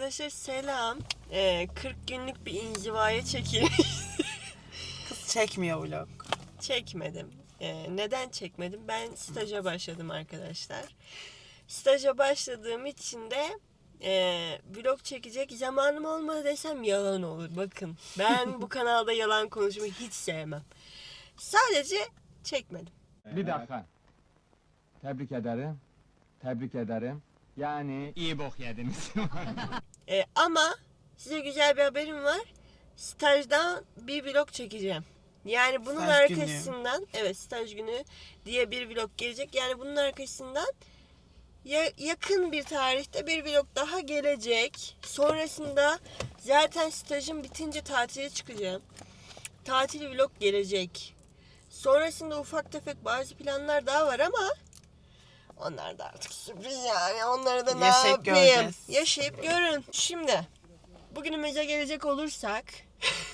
Arkadaşlar selam. Ee, 40 günlük bir inzivaya çekilmiş. Kız çekmiyor vlog. çekmedim. Ee, neden çekmedim? Ben staja başladım arkadaşlar. Staja başladığım için de e, vlog çekecek zamanım olmadı desem yalan olur. Bakın ben bu kanalda yalan konuşmayı hiç sevmem. Sadece çekmedim. Bir dakika. Tebrik ederim. Tebrik ederim. Yani iyi bok yediniz. Ee, ama size güzel bir haberim var. Stajdan bir vlog çekeceğim. Yani bunun Staj günü. arkasından evet staj günü diye bir vlog gelecek. Yani bunun arkasından ya, yakın bir tarihte bir vlog daha gelecek. Sonrasında zaten stajım bitince tatile çıkacağım. Tatil vlog gelecek. Sonrasında ufak tefek bazı planlar daha var ama onlar da artık sürpriz yani. Onları da ne Yaşayıp yapayım? göreceğiz. Yaşayıp görün. Şimdi bugünümüze gelecek olursak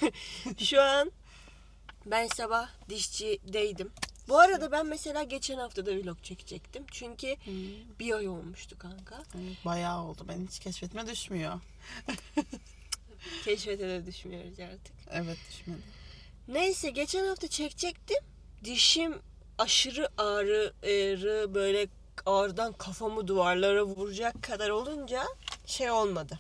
şu an ben sabah dişçideydim. Bu arada ben mesela geçen hafta da vlog çekecektim. Çünkü bir ay olmuştu kanka. Bayağı oldu. Ben hiç keşfetme düşmüyor. Keşfete de düşmüyoruz artık. Evet düşmedi. Neyse geçen hafta çekecektim. Dişim aşırı ağrı, ağrı böyle ağrıdan kafamı duvarlara vuracak kadar olunca şey olmadı.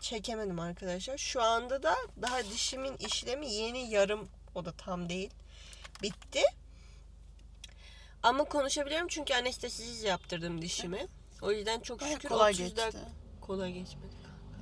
Çekemedim arkadaşlar. Şu anda da daha dişimin işlemi yeni yarım o da tam değil. Bitti. Ama konuşabiliyorum çünkü anestezisiz yaptırdım dişimi. O yüzden çok şükür kolay 30 geçti. kolay geçmedi.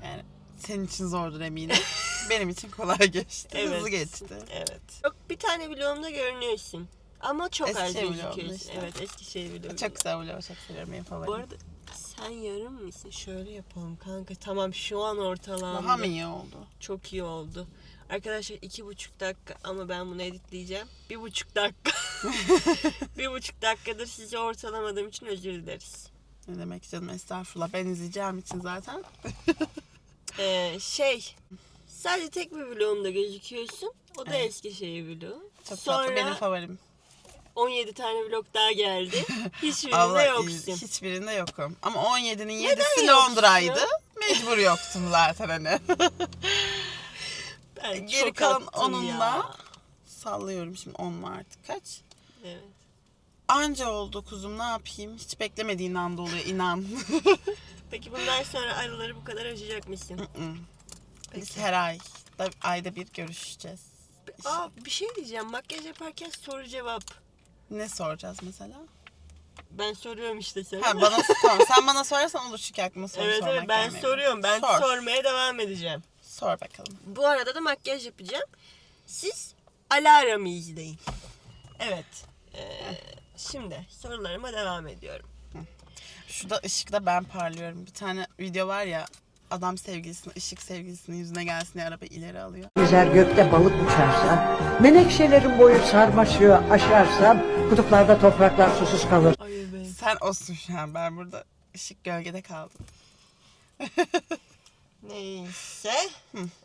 Yani senin için zordur eminim. Benim için kolay geçti. Hızlı geçti. Evet. Yok bir tane vlogumda görünüyorsun. Ama çok az Eskişehir vlogumda gözüküyorsun. işte. Evet Eskişehir vlogu. Çok güzel vlog. Çok seviyorum. Benim favorim. Bu arada sen yarım mısın? Şöyle yapalım kanka. Tamam şu an ortalandı. Daha mı iyi oldu? Çok iyi oldu. Arkadaşlar iki buçuk dakika ama ben bunu editleyeceğim. Bir buçuk dakika. bir buçuk dakikadır sizi ortalamadığım için özür dileriz. Ne demek canım estağfurullah. Ben izleyeceğim için zaten. Ee, şey sadece tek bir vlogumda gözüküyorsun. O da Evet. Eskişehir vlogu. Çok Sonra tatlı. Benim favorim. 17 tane vlog daha geldi. Hiçbirinde Allah yoksun. hiçbirinde yokum. Ama 17'nin 7'si yoksun? Londra'ydı. Mecbur yoktum zaten hani. Ben Geri kalan onunla ya. sallıyorum şimdi 10 mu artık kaç? Evet. Anca oldu kuzum ne yapayım? Hiç beklemediğin anda oluyor inan. Peki bundan sonra araları bu kadar açacak mısın? Biz her ay da, ayda bir görüşeceğiz. Aa bir şey diyeceğim. Makyaj yaparken soru cevap. Ne soracağız mesela? Ben soruyorum işte sana. Ha bana tamam, sen bana sorarsan olur çünkü aklıma soru evet sormak evet ben gelmiyor. soruyorum. Ben Sor. sormaya devam edeceğim. Sor bakalım. Bu arada da makyaj yapacağım. Siz Alarm'ı izleyin. Evet. Ee, şimdi sorularıma devam ediyorum. Şurada ışıkta ben parlıyorum. Bir tane video var ya adam sevgilisini, ışık sevgilisinin yüzüne gelsin diye araba ileri alıyor. Güzel gökte balık uçarsa, menekşelerin boyu sarmaşığı aşarsam, kutuplarda topraklar susuz kalır. Sen olsun şu an ben burada ışık gölgede kaldım. Neyse.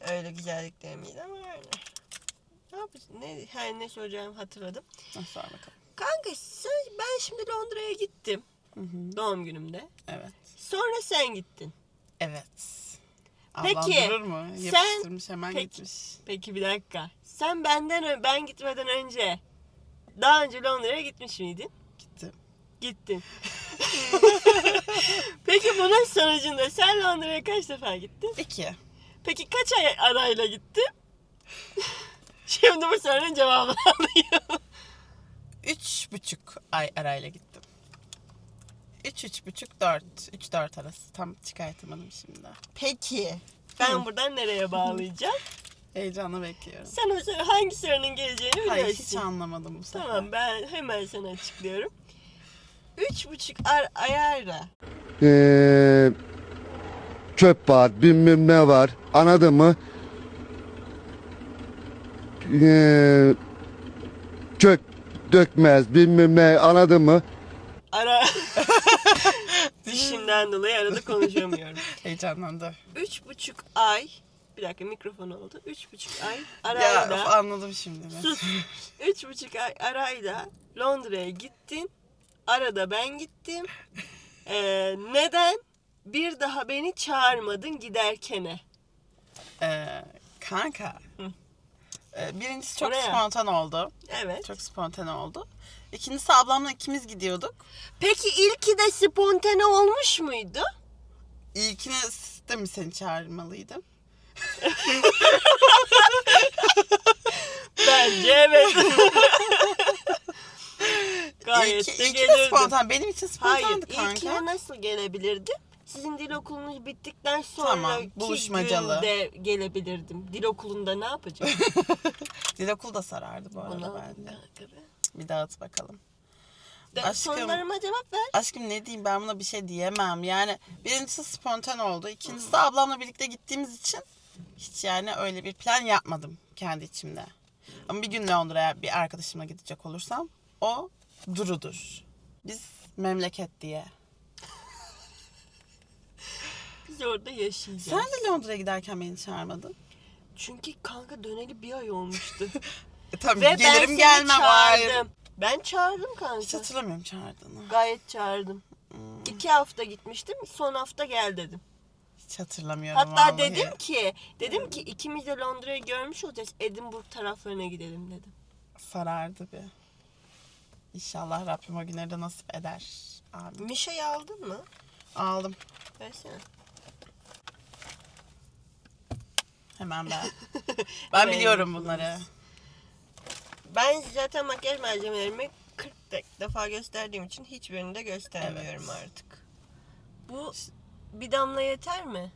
Öyle güzelliklerimiz ama öyle. Ne yapacağız? Ne, her ne soracağımı hatırladım. Ha, sor bakalım. Kanka sen, ben şimdi Londra'ya gittim. Doğum günümde. Evet. Sonra sen gittin. Evet. Peki, Ablam durur mu? sen- Yapıştırmış hemen Peki. gitmiş. Peki bir dakika. Sen benden ö- ben gitmeden önce daha önce Londra'ya gitmiş miydin? Gitti. Gittin. Peki bunun sonucunda sen Londra'ya kaç defa gittin? İki. Peki kaç ay arayla gittin? Şimdi bu sorunun cevabını alayım. Üç buçuk ay arayla gittim. Üç, üç buçuk, dört. Üç, dört arası. Tam çıkartamadım şimdi. Peki. Ben Hı. buradan nereye bağlayacağım? Heyecanla bekliyorum. Sen o sır- hangi sorunun geleceğini Hayır biliyorsun. hiç anlamadım bu sefer. Tamam ben hemen sana açıklıyorum. Üç buçuk ar ayarla. Ee, çöp var, bilmem ne var. Anladın mı? Ee, çök dökmez, bilmem ne. Anladın mı? Ara... Dişimden dolayı arada konuşamıyorum. Heyecanlandı. Üç buçuk ay... Bir dakika mikrofon oldu. Üç buçuk ay Ya arayla... of, anladım şimdi. Sus. Üç buçuk ay arayla Londra'ya gittin. Arada ben gittim. Ee, neden? bir daha beni çağırmadın giderkene. Ee, kanka. Ee, birincisi çok Oraya. spontan oldu. Evet. Çok spontane oldu. İkincisi ablamla ikimiz gidiyorduk. Peki ilki de spontane olmuş muydu? İlkine de mi seni çağırmalıydım? Bence evet. Gayet de ilki de spontan. Benim için Hayır, spontandı kanka. ilkine nasıl gelebilirdim? Sizin dil okulunuz bittikten sonra Tamam, buluşmacalı. günde gelebilirdim. Dil okulunda ne yapacağım? Dil okul da sarardı bu arada bende. Bir dağıt bakalım. Aşkım. Sorularıma cevap ver. Aşkım ne diyeyim ben buna bir şey diyemem. Yani birincisi spontan oldu. İkincisi de ablamla birlikte gittiğimiz için hiç yani öyle bir plan yapmadım kendi içimde. Ama bir gün Londra'ya bir arkadaşımla gidecek olursam o Duru'dur. Biz memleket diye. Biz orada yaşayacağız. Sen de Londra'ya giderken beni çağırmadın. Çünkü kanka döneli bir ay olmuştu. E, tabii Ve ben gelirim seni gelmem çağırdım. Ben çağırdım Hiç kanka. hatırlamıyorum çağırdığını. Gayet çağırdım. Hmm. İki hafta gitmiştim. Son hafta gel dedim. Hiç hatırlamıyorum Hatta vallahi. dedim ki, dedim ki ikimiz de Londra'yı görmüş olacağız. Edinburgh taraflarına gidelim dedim. Sarardı bir. İnşallah Rabbim o günleri de nasip eder. Amin. Mişa'yı aldın mı? Aldım. Versene. Hemen ben. Ben biliyorum bunları. Ben zaten makyaj malzemelerimi 40 de- defa gösterdiğim için hiçbirini de göstermiyorum Evet. artık. Bu bir damla yeter mi?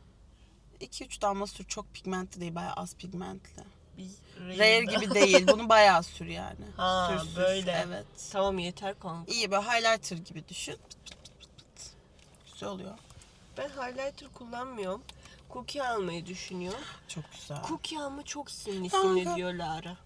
2-3 damla sür çok pigmentli değil bayağı az pigmentli. Rare gibi değil. Bunu bayağı sür yani. Ha, sür, sür. böyle. Evet. Tamam yeter kanka. İyi böyle highlighter gibi düşün. Pıt pıt pıt pıt pıt. Güzel oluyor. Ben highlighter kullanmıyorum. Cookie almayı düşünüyorum. Çok güzel. Cookie alma çok Kanka. simli diyor Lara.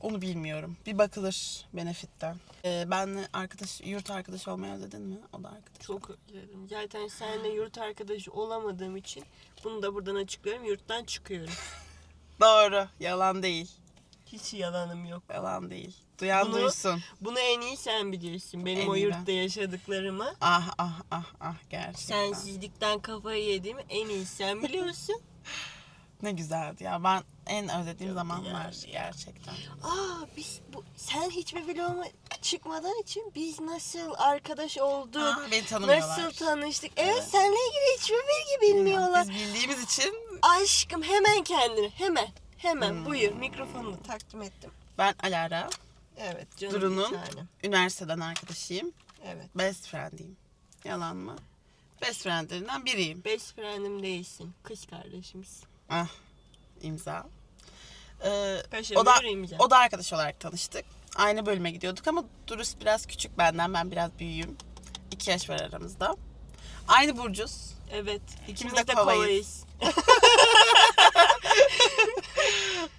Onu bilmiyorum. Bir bakılır Benefit'ten. Ee, benle arkadaş, yurt arkadaşı olmayı özledin mi? O da arkadaş. Çok özledim. Zaten seninle yurt arkadaşı olamadığım için bunu da buradan açıklıyorum. Yurttan çıkıyorum. Doğru. Yalan değil. Hiç yalanım yok. Yalan değil. Duyan Bunu- duysun. Bunu en iyi sen biliyorsun. Benim En o yurtta ben. yaşadıklarımı. Ah ah ah ah gerçekten. Sensizlikten kafayı yediğimi en iyi sen biliyorsun. Ne güzeldi ya. Ben en özlediğim Çok zamanlar güzeldi ya. gerçekten. Aa biz bu sen hiçbir vloguma çıkmadan için biz nasıl arkadaş olduk? Aa, beni tanımıyorlar. Nasıl tanıştık? Evet, Evet. seninle ilgili hiçbir bilgi bilmiyorlar. Biz bildiğimiz için Aşkım hemen kendini hemen hemen Hmm. buyur mikrofonunu takdim ettim. ben Alara, Evet canım Duru'nun tanem. üniversiteden arkadaşıyım. Evet. Best friend'iyim. Yalan mı? Best friendlerinden biriyim. Best friend'im değilsin. Kız kardeşimiz. Ah, imza. Ee, o da imza. o da arkadaş olarak tanıştık. Aynı bölüme gidiyorduk ama Durus biraz küçük benden. Ben biraz büyüğüm. İki yaş var aramızda. Aynı burcuz. Evet. İkimiz İkimiz de de kovayız. kovayız.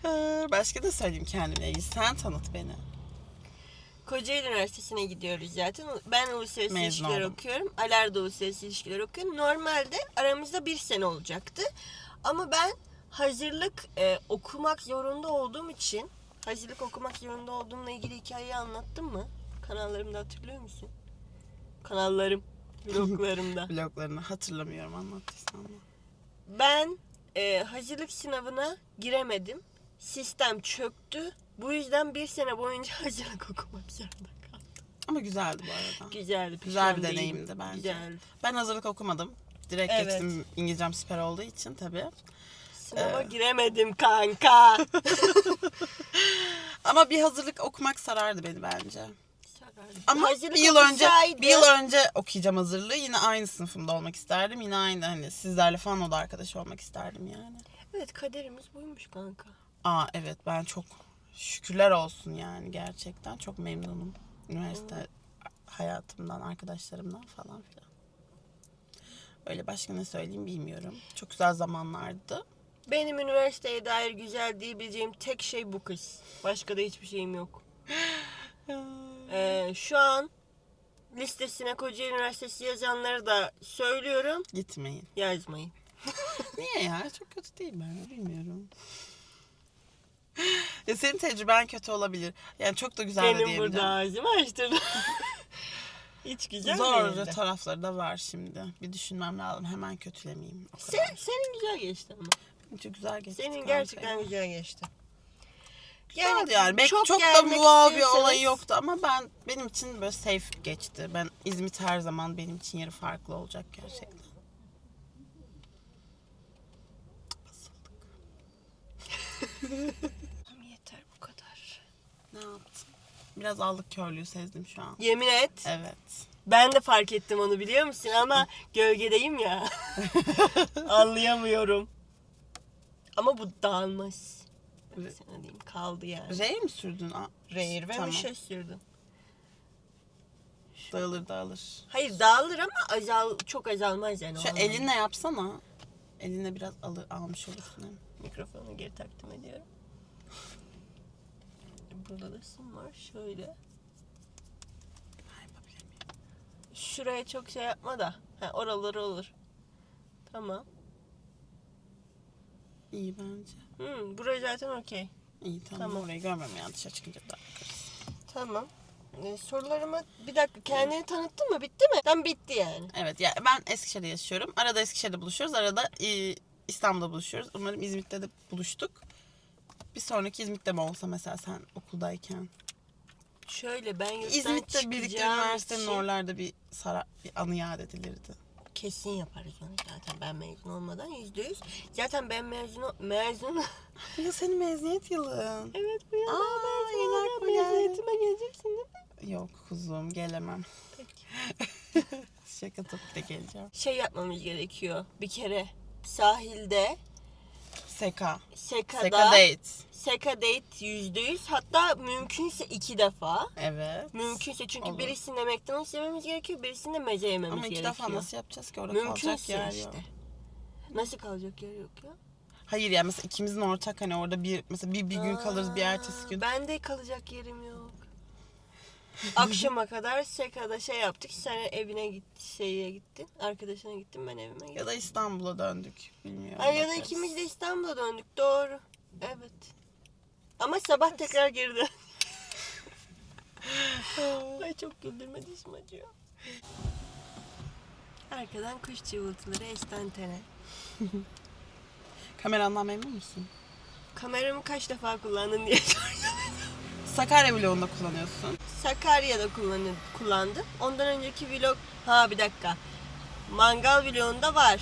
Ee, Başka da söyleyeyim kendimle ilgili. Sen tanıt beni. Kocaeli Üniversitesi'ne gidiyoruz zaten. Ben uluslararası Mezun ilişkiler oldum. okuyorum. Alar da uluslararası ilişkiler okuyor. Normalde aramızda bir sene olacaktı. Ama ben hazırlık e, okumak zorunda olduğum için hazırlık okumak zorunda olduğumla ilgili hikayeyi anlattım mı? Kanallarımda hatırlıyor musun? Kanallarım, vloglarımda. Bloglarını hatırlamıyorum anlattıysan da. Ben e, hazırlık sınavına giremedim. Sistem çöktü. Bu yüzden bir sene boyunca hazırlık okumak zorunda kaldım. Ama güzeldi bu arada. Güzeldi. Güzel bir deneyimdi bence. Güzeldi. Ben hazırlık okumadım. Direkt Evet. geçtim İngilizcem süper olduğu için tabii. Sınava Ee. giremedim kanka. Ama bir hazırlık okumak sarardı beni bence. Ama Hazırlık bir yıl önce okusaydı- bir yıl önce okuyacağım hazırlığı. Yine aynı sınıfımda olmak isterdim. Yine aynı hani sizlerle falan da arkadaş olmak isterdim yani. Evet kaderimiz buymuş kanka. Aa evet ben çok şükürler olsun yani gerçekten çok memnunum. Üniversite hayatımdan, arkadaşlarımdan falan filan. Öyle başka ne söyleyeyim bilmiyorum. Çok güzel zamanlardı. Benim üniversiteye dair güzel diyebileceğim tek şey bu kız. Başka da hiçbir şeyim yok. Ee, şu an listesine Kocaeli Üniversitesi yazanları da söylüyorum. Gitmeyin. Yazmayın. Niye ya? Çok kötü değil ben bilmiyorum. ya senin tecrüben kötü olabilir. Yani çok da güzel de Benim burada ağzımı açtırdım. Hiç güzel Zor değildi. tarafları da var şimdi. Bir düşünmem lazım. Hemen kötülemeyeyim. O kadar. Sen, senin güzel geçti ama. Çok güzel geçti. Senin kanka. gerçekten güzel geçti. Güzeldi yani. Belki çok, da gelmek wow bir olayı yoktu ama ben benim için böyle safe geçti. Ben İzmit her zaman benim için yeri farklı olacak gerçekten. Tamam yeter bu kadar. Ne yaptım? Biraz allık körlüğü sezdim şu an. Yemin et. Evet. Ben de fark ettim onu biliyor musun ama gölgedeyim ya. Anlayamıyorum. Ama bu dağılmaz. Ben sana diyeyim kaldı yani. R'ye mi sürdün? Aa, Reyir ve Tamam. mişe sürdüm. Dağılır dağılır. Hayır dağılır ama azal çok azalmaz yani. o Şu anlamda. elinle yapsana. Eline biraz alır, almış olursun hem. Mikrofonu geri takdim ediyorum. Burada da sim var. Şöyle. Şuraya çok şey yapma da. Ha, oraları olur. Tamam. İyi bence. Hmm, burası zaten okey. İyi tamam. Tamam. Orayı görmem yani dışarı çıkınca daha bakarız. Tamam. Ee, sorularımı bir dakika kendini tanıttın mı? Bitti mi? Tam bitti yani. Evet ya ben Eskişehir'de yaşıyorum. Arada Eskişehir'de buluşuyoruz. Arada e, İstanbul'da buluşuyoruz. Umarım İzmit'te de buluştuk. Bir sonraki İzmit'te mi olsa mesela sen okuldayken. Şöyle ben yurttan İzmit'te birlikte çıkacağım üniversitenin için oralarda bir, sara, bir anı yad edilirdi. Kesin yaparız onu zaten ben mezun olmadan yüzde yüz. Zaten ben mezun mezun. Ya senin mezuniyet yılın. evet bu yıl Aa, ben yeni mezun aklıma geldi. Mezuniyetime geleceksin değil mi? Yok kuzum gelemem. Peki. Şaka tabii de geleceğim. Şey yapmamız gerekiyor. Bir kere sahilde Seka. Seka'da Seka date. Seka date yüzde yüz. Hatta mümkünse iki defa. Evet. Mümkünse çünkü Olur. birisinde McDonald's yememiz gerekiyor, birisinde meze yememiz Ama iki gerekiyor. defa nasıl yapacağız ki orada kalacak Mümkünse yer işte. yok. Nasıl kalacak yer yok ya? Hayır ya mesela ikimizin ortak hani orada bir mesela bir, bir gün kalırız bir ertesi gün. Ben de kalacak yerim yok. Akşama kadar Seka'da şey yaptık. Sen evine git, şeye gittin. Arkadaşına gittin, ben evime gittim. Ya da İstanbul'a döndük. Bilmiyorum. Ay ya da bakarız. ikimiz de İstanbul'a döndük. Doğru. Evet. Ama sabah tekrar geri dön. Ay çok güldürme dişim acıyor. Arkadan kuş cıvıltıları estantene. Kamerandan memnun musun? Kameramı kaç defa kullandın diye sordum. Sakarya vlogunda kullanıyorsun. Sakarya'da kullanı- kullandım. Ondan önceki vlog... Ha bir dakika. Mangal vlogunda var.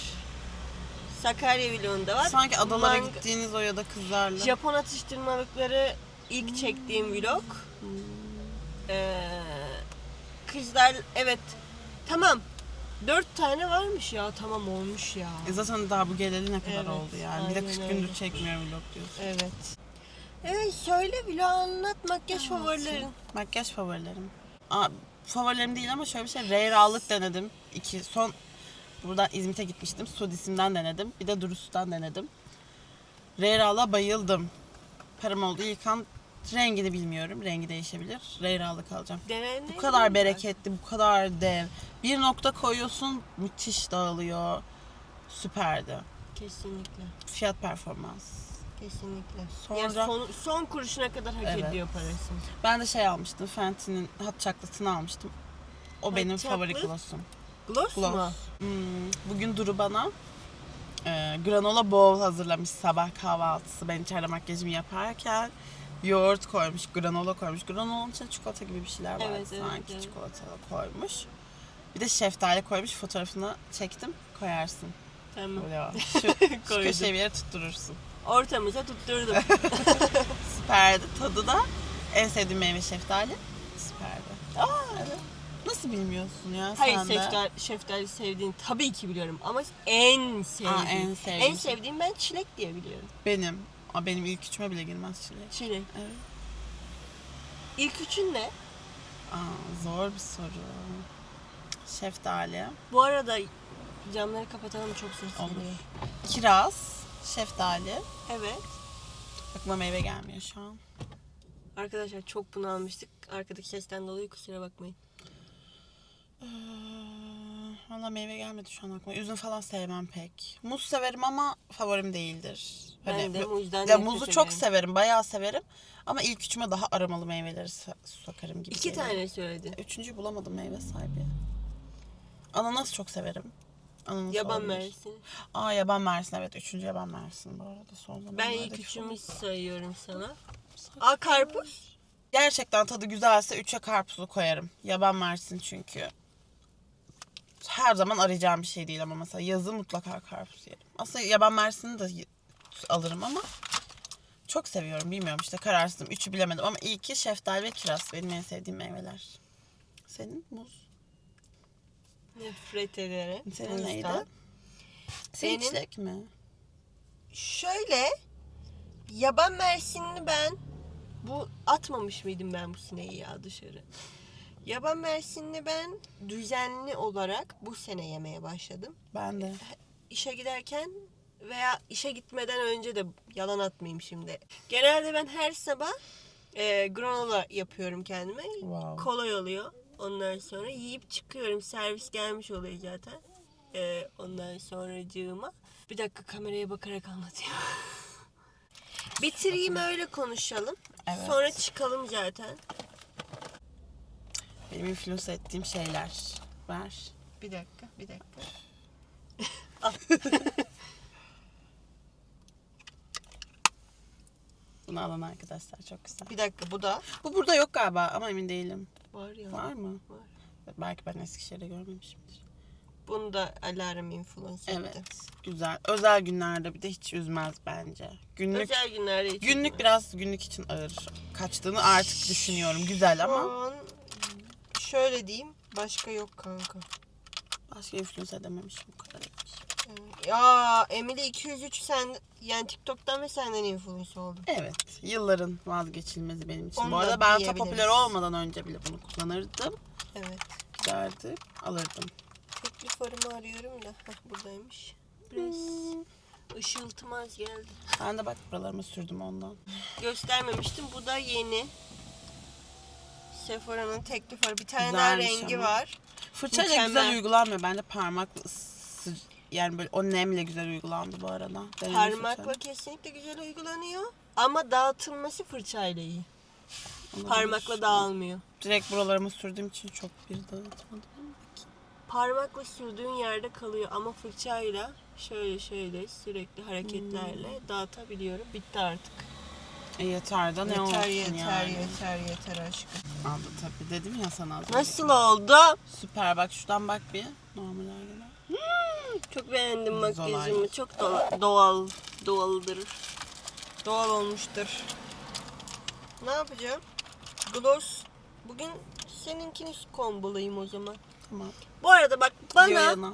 Sakarya vlogunda var. Sanki adalara Mang- gittiğiniz o ya da kızlarla. Japon atıştırmalıkları ilk çektiğim vlog. Ee, kızlar evet. Tamam. Dört tane varmış ya. Tamam olmuş ya. E zaten daha bu geleli ne kadar Evet, oldu yani. Bir de aynen 40 öyle. gündür çekmiyorum vlog diyorsun. Evet. Evet söyle vlog anlat makyaj favorilerin. Makyaj favorilerim. Aa, favorilerim değil ama şöyle bir şey. Reyra'lık denedim. İki, son buradan İzmit'e gitmiştim. Sudis'imden denedim. Bir de Durus'tan denedim. Reyra'la bayıldım. Param oldu. İlk an rengini bilmiyorum. Rengi değişebilir. Reyra'lık alacağım. Deneyimleyin Bu kadar bereketli, bu kadar dev. Bir nokta koyuyorsun, müthiş dağılıyor. Süperdi. Kesinlikle. Fiyat performans. Kesinlikle. Sonra- Yani son, son kuruşuna kadar hak Evet. ediyor parasını. Ben de şey almıştım, Fenty'nin hot chocolate'ını almıştım. O Hot benim favori chocolate? gloss'um. Gloss, Gloss. mu? Hmm, bugün Duru bana e, granola bowl hazırlamış sabah kahvaltısı. Ben içeride makyajımı yaparken yoğurt koymuş, granola koymuş. Granolanın içine çikolata gibi bir şeyler var Evet, evet, sanki. evet. Çikolata koymuş. Bir de şeftali koymuş. Fotoğrafını çektim. Koyarsın. Tamam. Şu, şu köşeye bir yere tutturursun. Ortamıza tutturdum. Süperdi. Tadı da en sevdiğim meyve şeftali. Süperdi. Aa, evet. Nasıl bilmiyorsun ya Hayır sen de? şeftali, şeftali sevdiğini tabii ki biliyorum ama en sevdiğim. en sevdiğin en sevdiğim ben çilek diye biliyorum. Benim. Aa, benim ilk üçüme bile girmez çilek. Çilek. Evet. İlk üçün ne? Aa, zor bir soru. Şeftali. Bu arada camları kapatalım çok ses Olur. geliyor. Kiraz. Şeftali. Evet. Aklıma meyve gelmiyor şu an. Arkadaşlar çok bunu almıştık. Arkadaki sesten dolayı kusura bakmayın. Ee, Valla meyve gelmedi şu an aklıma. Üzüm falan sevmem pek. Muz severim ama favorim değildir. Hani Ben de bu- muzdan ya muzu çok severim, bayağı severim. Ama ilk üçüme daha aromalı meyveleri so- sokarım gibi. İki geliyor. tane söyledin. Üçüncüyü bulamadım meyve sahibi. Ananas çok severim. Ananas Yaban olabilir. mersin. Aa yaban mersin evet. Üçüncü yaban mersin bu arada son Ben ilk üçümü sayıyorum sana. Aa karpuz. Gerçekten tadı güzelse üçe karpuzu koyarım. Yaban mersin çünkü. Her zaman arayacağım bir şey değil ama mesela yazın mutlaka karpuz yerim. Aslında yaban mersini de alırım ama çok seviyorum bilmiyorum işte kararsızım. Üçü bilemedim ama ilki şeftali ve kiraz benim en sevdiğim meyveler. Senin muz. Nefret ederim. Senin neydi? Senin mi? Şöyle yaban mersinini ben bu atmamış mıydım ben bu sineği ya dışarı? Yaban mersinini ben düzenli olarak bu sene yemeye başladım. Ben de. İşe giderken veya işe gitmeden önce de yalan atmayayım şimdi. Genelde ben her sabah e, granola yapıyorum kendime. Wow. Kolay oluyor. Ondan sonra yiyip çıkıyorum. Servis gelmiş oluyor zaten. E, ondan sonracığıma. Bir dakika kameraya bakarak anlatayım. Bitireyim öyle konuşalım. Evet. Sonra çıkalım zaten. Benim influence ettiğim şeyler. Ver. Bir dakika, bir dakika. Bunu alan arkadaşlar çok güzel. Bir dakika bu da Bu burada yok galiba ama emin değilim. Var ya. Var mı? Var. Belki ben Eskişehir'de görmemişimdir. Bunu da alarm influence Evet. etti. Güzel. Özel günlerde bir de hiç üzmez bence. Günlük Özel günlerde hiç günlük üzmez. biraz günlük için ağır kaçtığını artık düşünüyorum. Güzel ama Şu an şöyle diyeyim başka yok kanka. başka influence edememişim bu kadar. Ya Emily 203 sen yani TikTok'tan ve senden influence oldu. Evet. Yılların vazgeçilmezi benim için. Onu bu da arada ben diyebiliriz. popüler olmadan önce bile bunu kullanırdım. Evet. Giderdi. Alırdım. Teklif farımı arıyorum da. Heh, buradaymış. Biraz ışıltıma az geldi. Ben de bak buralarıma sürdüm ondan. Göstermemiştim. Bu da yeni. Sephora'nın teklif farı. Bir tane Güzelmiş daha rengi ama. var. Fırçayla Mükemmel. güzel uygulanmıyor. Bence parmakla ısı- yani böyle o nemle güzel uygulandı bu arada. Parmakla kesinlikle güzel uygulanıyor. Ama dağıtılması fırçayla iyi. Olabilir. Parmakla dağılmıyor. Direkt buralarıma sürdüğüm için çok bir dağıtmadım. Parmakla sürdüğün yerde kalıyor ama fırçayla şöyle şöyle sürekli hareketlerle dağıtabiliyorum. Bitti artık. E yeter de ne olsun yeter yeter yani. yeter yeter aşkım. Aldı tabii dedim ya sana az önce. Nasıl oldu? Süper bak şuradan bak bir. Normal haline. Çok beğendim makyajımı. Çok do- doğal, doğaldır. Doğal olmuştur. Ne yapacağım? Gloss. Bugün seninkini kombolayayım o zaman. Tamam. Bu arada bak bana Diyoyan'a.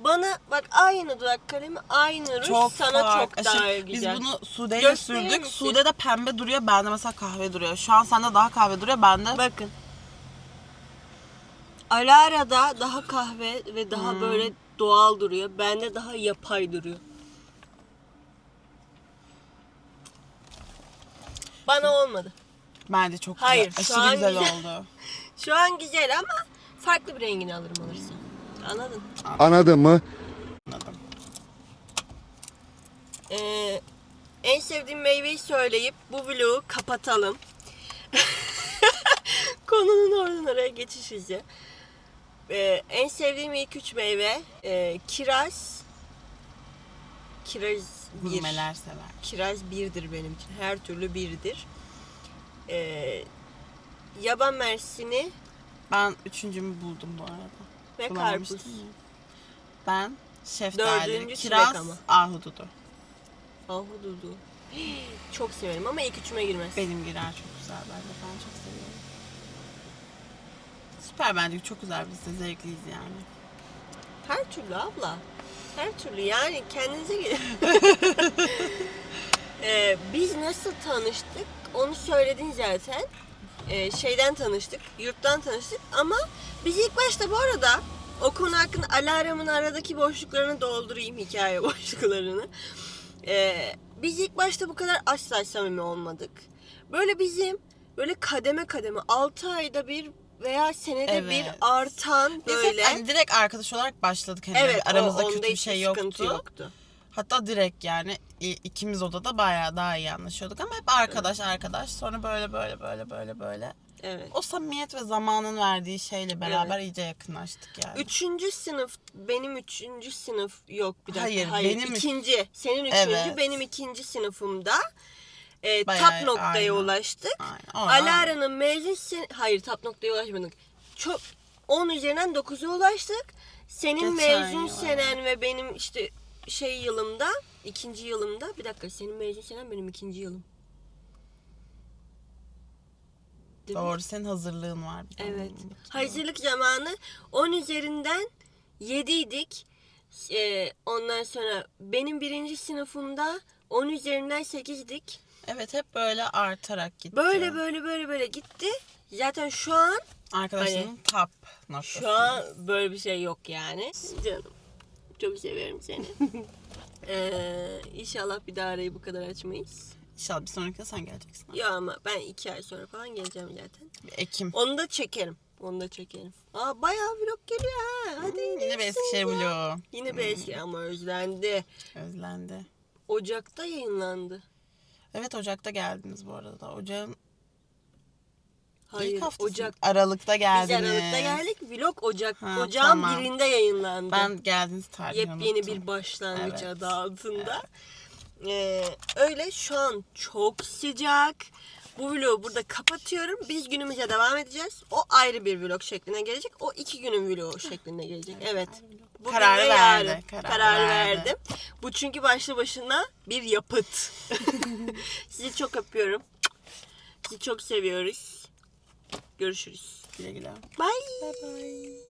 bana bak aynı dudak kalemi aynı ruj Çok sana fark. çok daha Aşırı- güzel. Biz bunu Gösterir sürdük. misin? Sude'de pembe duruyor. Bende mesela kahve duruyor. Şu an sende daha kahve duruyor. Bende Bakın. Alara'da daha kahve ve daha Hmm. böyle doğal duruyor. Bende daha yapay duruyor. Bana olmadı. bence çok Hayır, güzel. şu Aşırı an güzel güzel. oldu. Şu an güzel ama farklı bir rengini alırım alırsa. Anladın? Anladın mı? Anladım. Ee, en sevdiğim meyveyi söyleyip bu vlogu kapatalım. Konunun oradan oraya geçiş izi. Ee, en sevdiğim ilk üç meyve e, kiraz. Kiraz bir. Gurmeler sever. Kiraz birdir benim için. Her türlü birdir. Ee, yaban mersini Ben üçüncümü buldum bu arada. ve karpuz. ya. Ben şeftali, Dördüncü kiraz, çilek ama. ahududu. Ahududu. Çok severim ama ilk üçüme girmez. Benim girer çok güzel bence. Ben çok seviyorum. Süper bence çok güzel biz de zevkliyiz yani. Her türlü abla. Her türlü yani kendinize gelin. Ee, biz nasıl tanıştık onu söyledin zaten. Ee, şeyden tanıştık, yurttan tanıştık ama biz ilk başta bu arada o konu hakkında alarmın aradaki boşluklarını doldurayım hikaye boşluklarını. Ee, biz ilk başta bu kadar asla samimi olmadık. Böyle bizim böyle kademe kademe 6 ayda bir veya senede Evet. bir artan Biz hep böyle. hani direkt arkadaş olarak başladık. Hani Evet, aramızda onda kötü bir şey sıkıntı yoktu. Hatta direkt yani i- ikimiz odada bayağı daha iyi anlaşıyorduk ama hep arkadaş arkadaş. Sonra böyle böyle böyle böyle böyle. Evet. O samimiyet ve zamanın verdiği şeyle beraber iyice yakınlaştık yani. Üçüncü sınıf benim üçüncü sınıf yok bir dakika. Hayır, benim üç- ikinci. Senin üçüncü Evet. benim ikinci sınıfımda e, Bayağı, tap noktaya aynen. ulaştık. Aynen. Alara'nın sen hayır tap noktaya ulaşmadık. Çok 10 üzerinden 9'a ulaştık. Senin Geçen mezun yıl, senen ve benim işte şey yılımda ikinci yılımda bir dakika senin mezun senen benim ikinci yılım. Değil mi? Doğru senin hazırlığın var. Evet. Hazırlık zamanı 10 üzerinden 7 idik. Ee, ondan sonra benim birinci sınıfımda 10 üzerinden 8'dik. Evet hep böyle artarak gitti. Böyle böyle böyle böyle gitti. Zaten şu an Arkadaşının top noktası. şu an böyle bir şey yok yani. Canım. Çok severim seni. ee, inşallah bir daha arayı bu kadar açmayız. İnşallah bir sonrakinde sen geleceksin. Ya ama ben iki ay sonra falan geleceğim zaten. Bir Ekim. Onu da çekerim. Onu da çekerim. Aa bayağı vlog geliyor ha. Hadi Yine bir gelsin Eskişehir ya. vlogu. Yine bir eski ama özlendi. Özlendi. Ocak'ta yayınlandı. Evet Ocak'ta geldiniz bu arada. Ocağın Hayır, ilk haftası. Ocak. Aralık'ta Biz geldiniz. Aralık'ta geldik. Vlog Ocak. Ha, Ocağın tamam. birinde yayınlandı. Ben geldiğiniz tarihi Yepyeni unuttum. bir başlangıç Evet. adı altında. Ee, öyle şu an çok sıcak. Bu vlogu burada kapatıyorum. Biz günümüze devam edeceğiz. O ayrı bir vlog şekline gelecek. O iki günün vlogu şeklinde gelecek. Evet. Bugün Kararı ve verdi, yarın kararı Kararı verdi. verdim. Bu çünkü başlı başına bir yapıt. Sizi çok öpüyorum. Sizi çok seviyoruz. Görüşürüz. Güle güle. Bye. Bye bye.